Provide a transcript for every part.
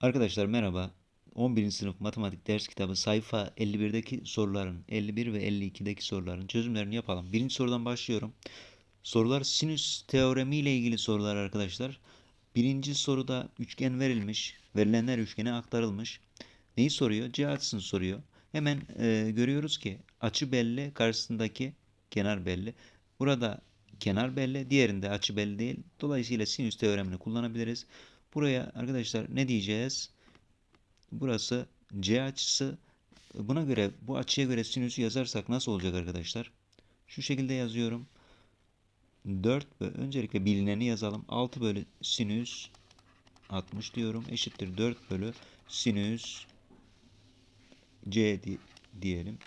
Arkadaşlar merhaba. 11. sınıf matematik ders kitabı sayfa 51'deki soruların 51 ve 52'deki soruların çözümlerini yapalım. Birinci sorudan başlıyorum. Sorular sinüs teoremi ile ilgili sorular arkadaşlar. Birinci soruda üçgen verilmiş. Verilenler üçgene aktarılmış. Neyi soruyor? C açısını soruyor. Hemen e, görüyoruz ki açı belli, karşısındaki kenar belli. Burada kenar belli, diğerinde açı belli değil. Dolayısıyla sinüs teoremini kullanabiliriz. Buraya arkadaşlar ne diyeceğiz? Burası C açısı. Buna göre bu açıya göre sinüsü yazarsak nasıl olacak arkadaşlar? Şu şekilde yazıyorum. 4 ve öncelikle bilineni yazalım. 6 bölü sinüs 60 diyorum. Eşittir 4 bölü sinüs C di diyelim.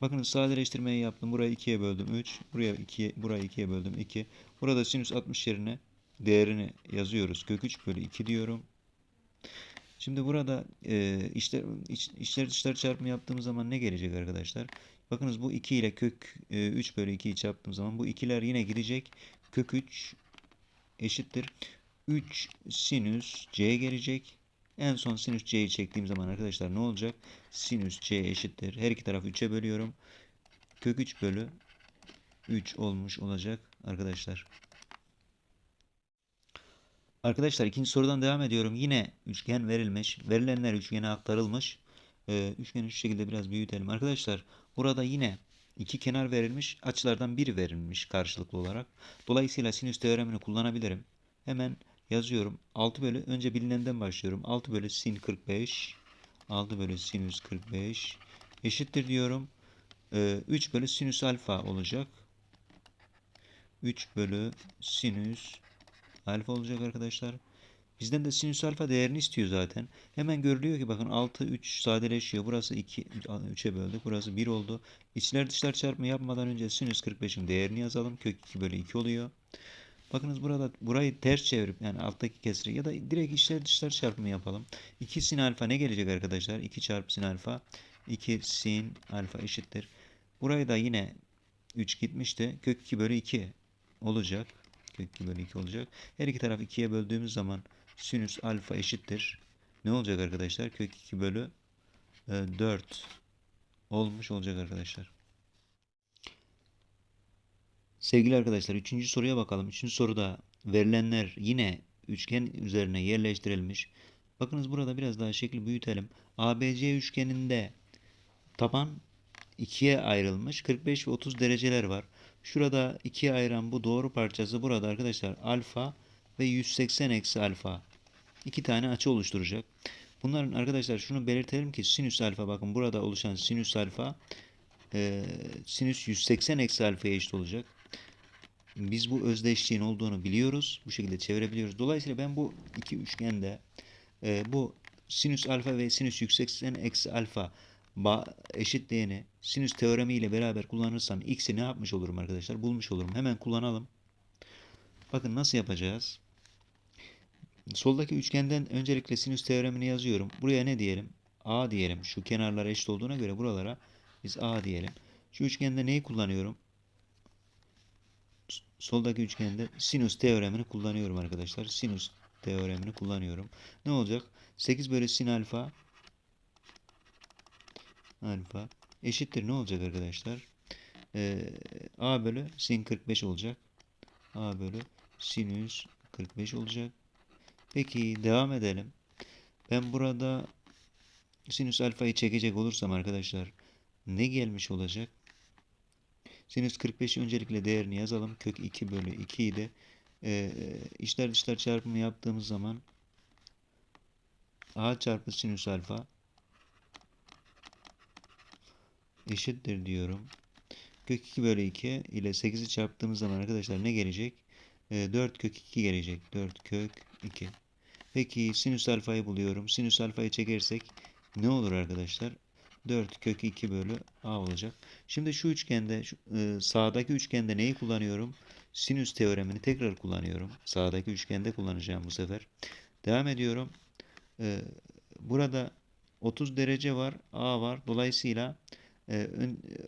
Bakın sadeleştirmeyi yaptım. Burayı 2'ye böldüm 3. Buraya 2'ye burayı 2'ye böldüm 2. Burada sinüs 60 yerine değerini yazıyoruz. Kök 3 bölü 2 diyorum. Şimdi burada e, işler, iç, içler dışlar çarpımı yaptığımız zaman ne gelecek arkadaşlar? Bakınız bu 2 ile kök e, 3 bölü 2'yi çarptığım zaman bu ikiler yine girecek. Kök 3 eşittir. 3 sinüs c gelecek. En son sinüs c'yi çektiğim zaman arkadaşlar ne olacak? Sinüs c eşittir. Her iki tarafı 3'e bölüyorum. Kök 3 bölü 3 olmuş olacak arkadaşlar. Arkadaşlar ikinci sorudan devam ediyorum. Yine üçgen verilmiş. Verilenler üçgene aktarılmış. Ee, üçgeni şu şekilde biraz büyütelim. Arkadaşlar burada yine iki kenar verilmiş. Açılardan biri verilmiş karşılıklı olarak. Dolayısıyla sinüs teoremini kullanabilirim. Hemen yazıyorum. 6 bölü önce bilinenden başlıyorum. 6 bölü sin 45 6 bölü sinüs 45 eşittir diyorum. Ee, 3 bölü sinüs alfa olacak. 3 bölü sinüs alfa olacak arkadaşlar. Bizden de sinüs alfa değerini istiyor zaten. Hemen görülüyor ki bakın 6 3 sadeleşiyor. Burası 2 3'e böldük. Burası 1 oldu. İçler dışlar çarpımı yapmadan önce sinüs 45'in değerini yazalım. Kök 2 bölü 2 oluyor. Bakınız burada burayı ters çevirip yani alttaki kesri ya da direkt içler dışlar çarpımı yapalım. 2 sin alfa ne gelecek arkadaşlar? 2 çarpı sin alfa 2 sin alfa eşittir. Burayı da yine 3 gitmişti. Kök 2 bölü 2 olacak. Kök 2 bölü 2 olacak. Her iki tarafı 2'ye böldüğümüz zaman sinüs alfa eşittir. Ne olacak arkadaşlar? Kök 2 bölü e, 4 olmuş olacak arkadaşlar. Sevgili arkadaşlar üçüncü soruya bakalım. Üçüncü soruda verilenler yine üçgen üzerine yerleştirilmiş. Bakınız burada biraz daha şekli büyütelim. ABC üçgeninde taban ikiye ayrılmış. 45 ve 30 dereceler var. Şurada ikiye ayıran bu doğru parçası burada arkadaşlar alfa ve 180 eksi alfa. iki tane açı oluşturacak. Bunların arkadaşlar şunu belirtelim ki sinüs alfa bakın burada oluşan sinüs alfa e, sinüs 180 eksi alfaya eşit olacak. Biz bu özdeşliğin olduğunu biliyoruz. Bu şekilde çevirebiliyoruz. Dolayısıyla ben bu iki üçgende e, bu sinüs alfa ve sinüs 180 eksi alfa eşitliğini sinüs teoremi ile beraber kullanırsam x'i ne yapmış olurum arkadaşlar? Bulmuş olurum. Hemen kullanalım. Bakın nasıl yapacağız? Soldaki üçgenden öncelikle sinüs teoremini yazıyorum. Buraya ne diyelim? A diyelim. Şu kenarlar eşit olduğuna göre buralara biz A diyelim. Şu üçgende neyi kullanıyorum? Soldaki üçgende sinüs teoremini kullanıyorum arkadaşlar. Sinüs teoremini kullanıyorum. Ne olacak? 8 bölü sin alfa alfa eşittir ne olacak arkadaşlar? Ee, A bölü sin 45 olacak. A bölü sinüs 45 olacak. Peki devam edelim. Ben burada sinüs alfayı çekecek olursam arkadaşlar ne gelmiş olacak? Sinüs 45'i öncelikle değerini yazalım. Kök 2 bölü 2'yi de e, içler dışlar çarpımı yaptığımız zaman A çarpı sinüs alfa eşittir diyorum. Kök 2 bölü 2 ile 8'i çarptığımız zaman arkadaşlar ne gelecek? E, 4 kök 2 gelecek. 4 kök 2. Peki sinüs alfayı buluyorum. Sinüs alfayı çekersek ne olur arkadaşlar? 4 kök 2 bölü a olacak. Şimdi şu üçgende şu, e, sağdaki üçgende neyi kullanıyorum? Sinüs teoremini tekrar kullanıyorum. Sağdaki üçgende kullanacağım bu sefer. Devam ediyorum. E, burada 30 derece var. A var. Dolayısıyla e,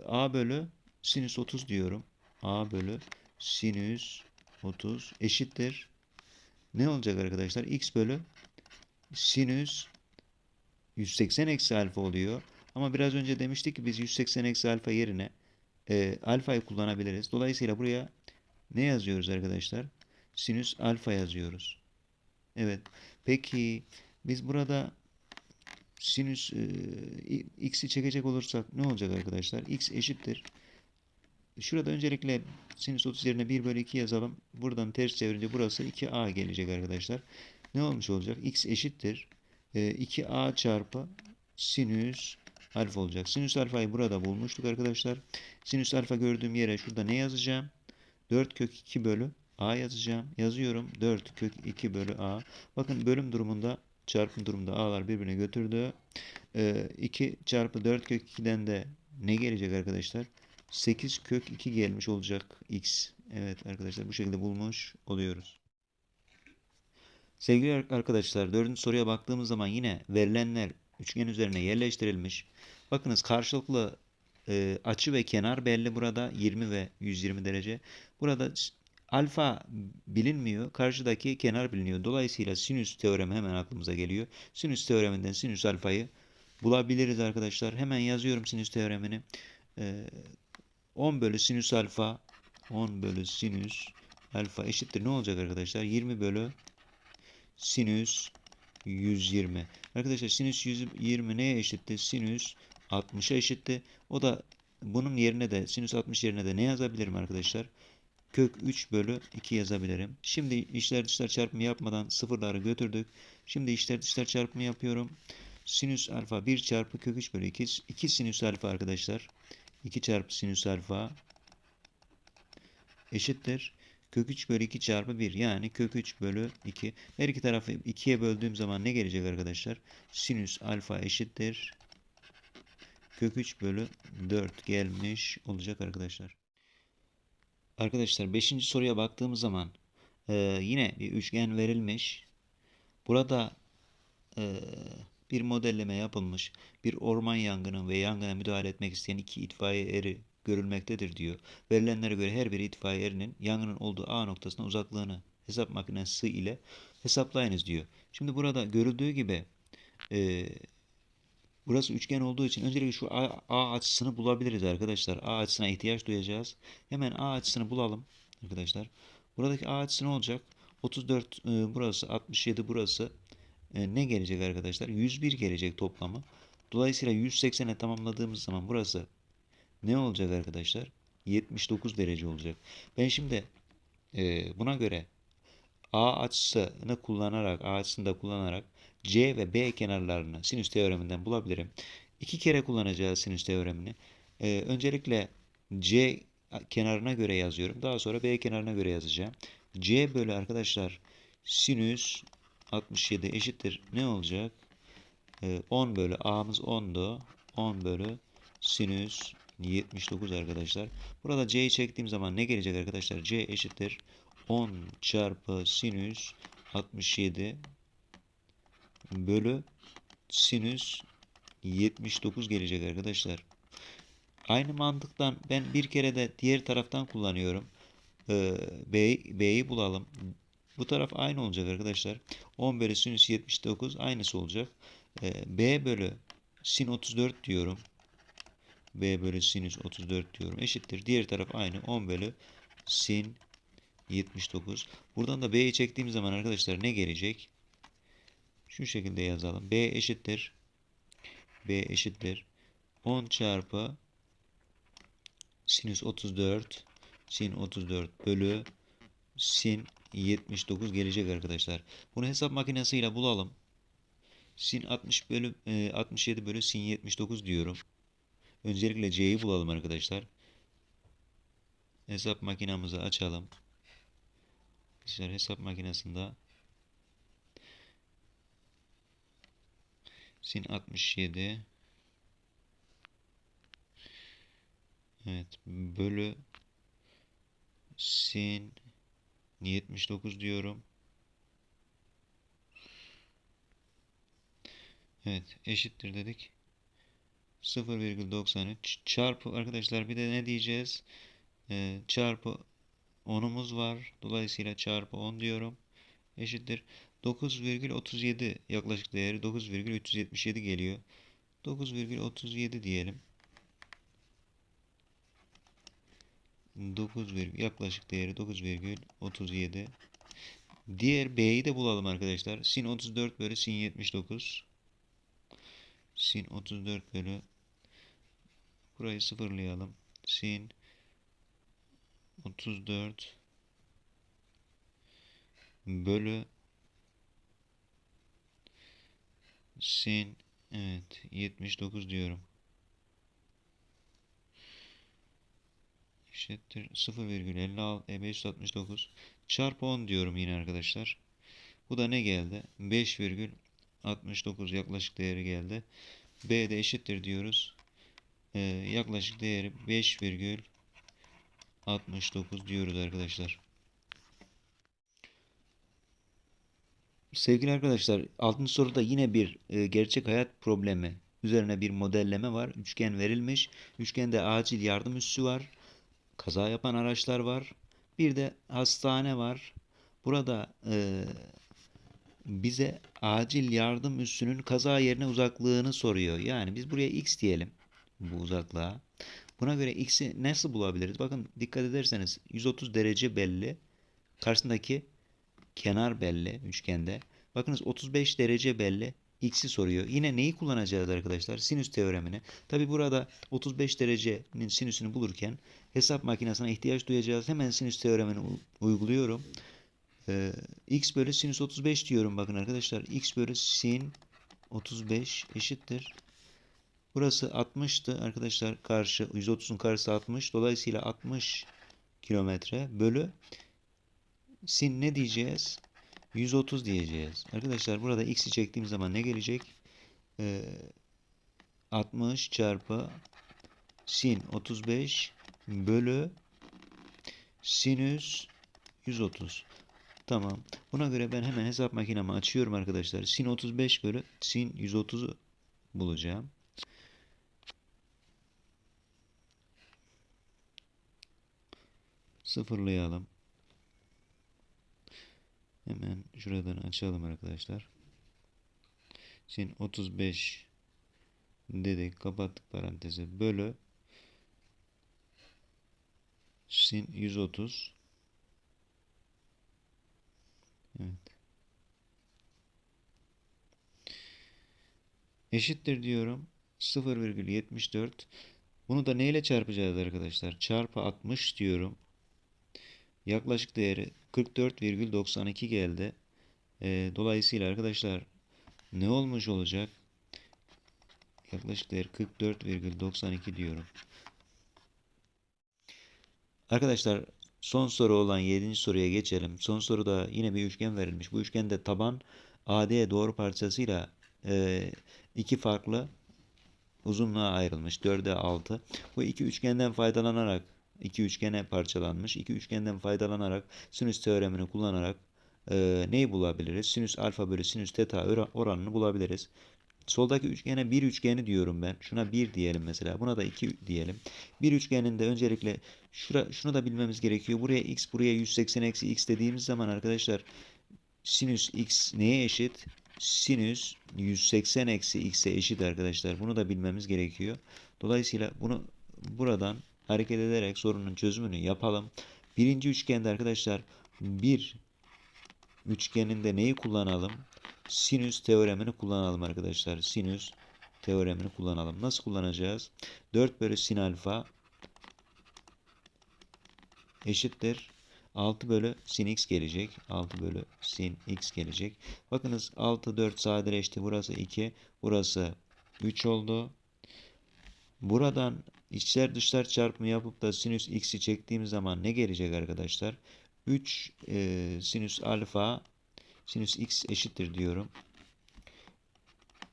A bölü sinüs 30 diyorum. A bölü sinüs 30 eşittir. Ne olacak arkadaşlar? X bölü sinüs 180 eksi alfa oluyor. Ama biraz önce demiştik ki biz 180 eksi alfa yerine e, alfayı kullanabiliriz. Dolayısıyla buraya ne yazıyoruz arkadaşlar? Sinüs alfa yazıyoruz. Evet. Peki biz burada sinüs e, x'i çekecek olursak ne olacak arkadaşlar? x eşittir. Şurada öncelikle sinüs 30 yerine 1 bölü 2 yazalım. Buradan ters çevirince burası 2a gelecek arkadaşlar. Ne olmuş olacak? x eşittir. E, 2a çarpı sinüs alfa olacak. Sinüs alfayı burada bulmuştuk arkadaşlar. Sinüs alfa gördüğüm yere şurada ne yazacağım? 4 kök 2 bölü a yazacağım. Yazıyorum 4 kök 2 bölü a. Bakın bölüm durumunda çarpım durumunda a'lar birbirine götürdü. Ee, 2 çarpı 4 kök 2'den de ne gelecek arkadaşlar? 8 kök 2 gelmiş olacak x. Evet arkadaşlar bu şekilde bulmuş oluyoruz. Sevgili arkadaşlar dördüncü soruya baktığımız zaman yine verilenler üçgen üzerine yerleştirilmiş. Bakınız karşılıklı e, açı ve kenar belli burada 20 ve 120 derece. Burada alfa bilinmiyor. Karşıdaki kenar biliniyor. Dolayısıyla sinüs teoremi hemen aklımıza geliyor. Sinüs teoreminden sinüs alfayı bulabiliriz arkadaşlar. Hemen yazıyorum sinüs teoremini. E, 10 bölü sinüs alfa 10 bölü sinüs alfa eşittir. Ne olacak arkadaşlar? 20 bölü sinüs 120. Arkadaşlar sinüs 120 neye eşitti? Sinüs 60'a eşitti. O da bunun yerine de sinüs 60 yerine de ne yazabilirim arkadaşlar? Kök 3 bölü 2 yazabilirim. Şimdi içler dışlar çarpımı yapmadan sıfırları götürdük. Şimdi içler dışlar çarpımı yapıyorum. Sinüs alfa 1 çarpı kök 3 bölü 2. 2 sinüs alfa arkadaşlar. 2 çarpı sinüs alfa eşittir. Kök 3 bölü 2 çarpı 1 yani kök 3 bölü 2. Her iki tarafı 2'ye böldüğüm zaman ne gelecek arkadaşlar? Sinüs alfa eşittir. Kök 3 bölü 4 gelmiş olacak arkadaşlar. Arkadaşlar 5. soruya baktığımız zaman e, yine bir üçgen verilmiş. Burada e, bir modelleme yapılmış. Bir orman yangını ve yangına müdahale etmek isteyen iki itfaiye eri görülmektedir diyor. Verilenlere göre her bir itfaiye erinin yangının olduğu A noktasına uzaklığını hesap makinesi ile hesaplayınız diyor. Şimdi burada görüldüğü gibi e, burası üçgen olduğu için öncelikle şu A, A açısını bulabiliriz arkadaşlar. A açısına ihtiyaç duyacağız. Hemen A açısını bulalım arkadaşlar. Buradaki A açısı ne olacak? 34 e, burası 67 burası e, ne gelecek arkadaşlar? 101 gelecek toplamı. Dolayısıyla 180'e tamamladığımız zaman burası ne olacak arkadaşlar? 79 derece olacak. Ben şimdi e, buna göre A açısını kullanarak, A açısını da kullanarak C ve B kenarlarını sinüs teoreminden bulabilirim. İki kere kullanacağız sinüs teoremini. E, öncelikle C kenarına göre yazıyorum. Daha sonra B kenarına göre yazacağım. C bölü arkadaşlar sinüs 67 eşittir. Ne olacak? E, 10 bölü A'mız 10'du. 10 bölü sinüs 79 arkadaşlar. Burada C'yi çektiğim zaman ne gelecek arkadaşlar? C eşittir 10 çarpı sinüs 67 bölü sinüs 79 gelecek arkadaşlar. Aynı mantıktan ben bir kere de diğer taraftan kullanıyorum. Ee, B'yi bulalım. Bu taraf aynı olacak arkadaşlar. 10 bölü sinüs 79 aynısı olacak. Ee, B bölü sin 34 diyorum. B bölü sinüs 34 diyorum. Eşittir. Diğer taraf aynı. 10 bölü sin 79. Buradan da B'yi çektiğim zaman arkadaşlar ne gelecek? Şu şekilde yazalım. B eşittir. B eşittir. 10 çarpı sinüs 34 sin 34 bölü sin 79 gelecek arkadaşlar. Bunu hesap makinesiyle bulalım. Sin 60 bölü e, 67 bölü sin 79 diyorum. Öncelikle C'yi bulalım arkadaşlar. Hesap makinamızı açalım. Arkadaşlar hesap makinesinde sin 67 Evet bölü sin 79 diyorum. Evet eşittir dedik. 0,93 çarpı arkadaşlar bir de ne diyeceğiz? Ee, çarpı 10'umuz var. Dolayısıyla çarpı 10 diyorum. Eşittir. 9,37 yaklaşık değeri 9,377 geliyor. 9,37 diyelim. 9, virgül- yaklaşık değeri 9,37. Diğer B'yi de bulalım arkadaşlar. Sin 34 bölü sin 79. Sin 34 bölü burayı sıfırlayalım. Sin 34 bölü sin evet 79 diyorum. eşittir 0,56 e, 569 çarpı 10 diyorum yine arkadaşlar. Bu da ne geldi? 5,69 yaklaşık değeri geldi. B de eşittir diyoruz. Ee, yaklaşık değeri 5,69 diyoruz arkadaşlar. Sevgili arkadaşlar, 6. soruda yine bir e, gerçek hayat problemi üzerine bir modelleme var. Üçgen verilmiş. Üçgende acil yardım üssü var. Kaza yapan araçlar var. Bir de hastane var. Burada e, bize acil yardım üssünün kaza yerine uzaklığını soruyor. Yani biz buraya x diyelim bu uzaklığa. Buna göre x'i nasıl bulabiliriz? Bakın dikkat ederseniz 130 derece belli. Karşısındaki kenar belli üçgende. Bakınız 35 derece belli. X'i soruyor. Yine neyi kullanacağız arkadaşlar? Sinüs teoremini. Tabi burada 35 derecenin sinüsünü bulurken hesap makinesine ihtiyaç duyacağız. Hemen sinüs teoremini uyguluyorum. Ee, x bölü sinüs 35 diyorum bakın arkadaşlar. x bölü sin 35 eşittir. Burası 60'tı arkadaşlar. Karşı 130'un karşısı 60. Dolayısıyla 60 kilometre bölü sin ne diyeceğiz? 130 diyeceğiz. Arkadaşlar burada x'i çektiğim zaman ne gelecek? Ee, 60 çarpı sin 35 bölü sinüs 130. Tamam. Buna göre ben hemen hesap makinemi açıyorum arkadaşlar. Sin 35 bölü sin 130'u bulacağım. Sıfırlayalım. Hemen şuradan açalım arkadaşlar. Sin 35 dedik kapattık parantezi bölü sin 130 Evet. Eşittir diyorum 0,74 bunu da neyle çarpacağız arkadaşlar? Çarpı 60 diyorum. Yaklaşık değeri 44,92 geldi. Ee, dolayısıyla arkadaşlar ne olmuş olacak? Yaklaşık değeri 44,92 diyorum. Arkadaşlar son soru olan 7. soruya geçelim. Son soruda yine bir üçgen verilmiş. Bu üçgende taban AD doğru parçasıyla e, iki farklı uzunluğa ayrılmış. 4'e 6. Bu iki üçgenden faydalanarak iki üçgene parçalanmış. İki üçgenden faydalanarak sinüs teoremini kullanarak e, neyi bulabiliriz? Sinüs alfa bölü sinüs teta ora- oranını bulabiliriz. Soldaki üçgene bir üçgeni diyorum ben. Şuna 1 diyelim mesela. Buna da 2 diyelim. Bir üçgeninde öncelikle şura, şunu da bilmemiz gerekiyor. Buraya x, buraya 180 eksi x dediğimiz zaman arkadaşlar sinüs x neye eşit? Sinüs 180 eksi x'e eşit arkadaşlar. Bunu da bilmemiz gerekiyor. Dolayısıyla bunu buradan hareket ederek sorunun çözümünü yapalım. Birinci üçgende arkadaşlar bir üçgeninde neyi kullanalım? Sinüs teoremini kullanalım arkadaşlar. Sinüs teoremini kullanalım. Nasıl kullanacağız? 4 bölü sin alfa eşittir. 6 bölü sin x gelecek. 6 bölü sin x gelecek. Bakınız 6 4 sadeleşti. Burası 2. Burası 3 oldu. Buradan içler dışlar çarpımı yapıp da sinüs x'i çektiğim zaman ne gelecek arkadaşlar? 3 e, sinüs alfa sinüs x eşittir diyorum.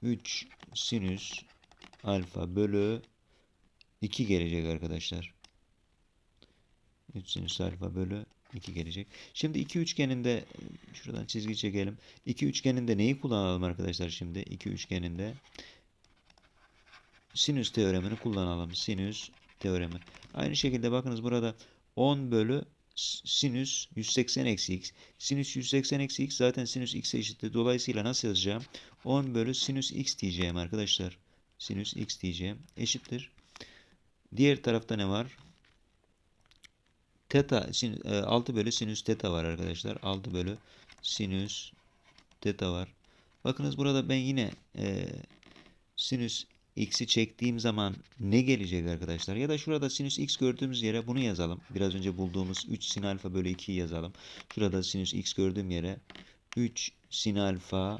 3 sinüs alfa bölü 2 gelecek arkadaşlar. 3 sinüs alfa bölü 2 gelecek. Şimdi iki üçgeninde şuradan çizgi çekelim. İki üçgeninde neyi kullanalım arkadaşlar şimdi? İki üçgeninde sinüs teoremini kullanalım. Sinüs teoremi. Aynı şekilde bakınız burada 10 bölü Sinüs 180 eksi x. Sinüs 180 eksi x zaten sinüs x'e eşittir. Dolayısıyla nasıl yazacağım? 10 bölü sinüs x diyeceğim arkadaşlar. Sinüs x diyeceğim. Eşittir. Diğer tarafta ne var? Teta sin, e, 6 bölü sinüs teta var arkadaşlar. 6 bölü sinüs teta var. Bakınız burada ben yine e, sinüs x'i çektiğim zaman ne gelecek arkadaşlar? Ya da şurada sinüs x gördüğümüz yere bunu yazalım. Biraz önce bulduğumuz 3 sin alfa bölü 2'yi yazalım. Şurada sinüs x gördüğüm yere 3 sin alfa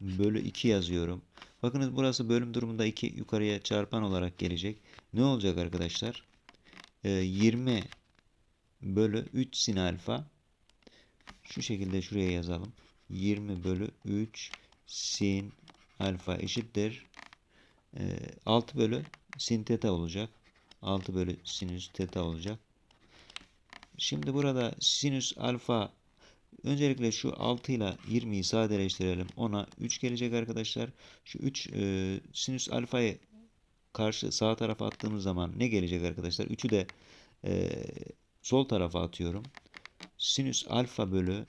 bölü 2 yazıyorum. Bakınız burası bölüm durumunda 2 yukarıya çarpan olarak gelecek. Ne olacak arkadaşlar? Ee, 20 bölü 3 sin alfa şu şekilde şuraya yazalım. 20 bölü 3 sin alfa eşittir. Ee, 6 bölü sin teta olacak. 6 bölü sinüs teta olacak. Şimdi burada sinüs alfa öncelikle şu 6 ile 20'yi sadeleştirelim. Ona 3 gelecek arkadaşlar. Şu 3 e, sinüs alfayı karşı sağ tarafa attığımız zaman ne gelecek arkadaşlar? 3'ü de e, sol tarafa atıyorum. Sinüs alfa bölü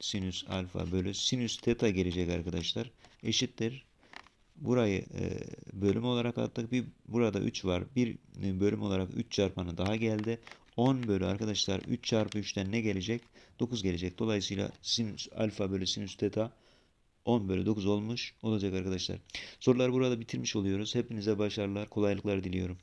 sinüs alfa bölü sinüs teta gelecek arkadaşlar. Eşittir. Burayı e, bölüm olarak attık. Bir burada 3 var. Bir e, bölüm olarak 3 çarpanı daha geldi. 10 bölü arkadaşlar 3 çarpı 3'ten ne gelecek? 9 gelecek. Dolayısıyla sinüs alfa bölü sinüs teta 10 bölü 9 olmuş olacak arkadaşlar. Soruları burada bitirmiş oluyoruz. Hepinize başarılar, kolaylıklar diliyorum.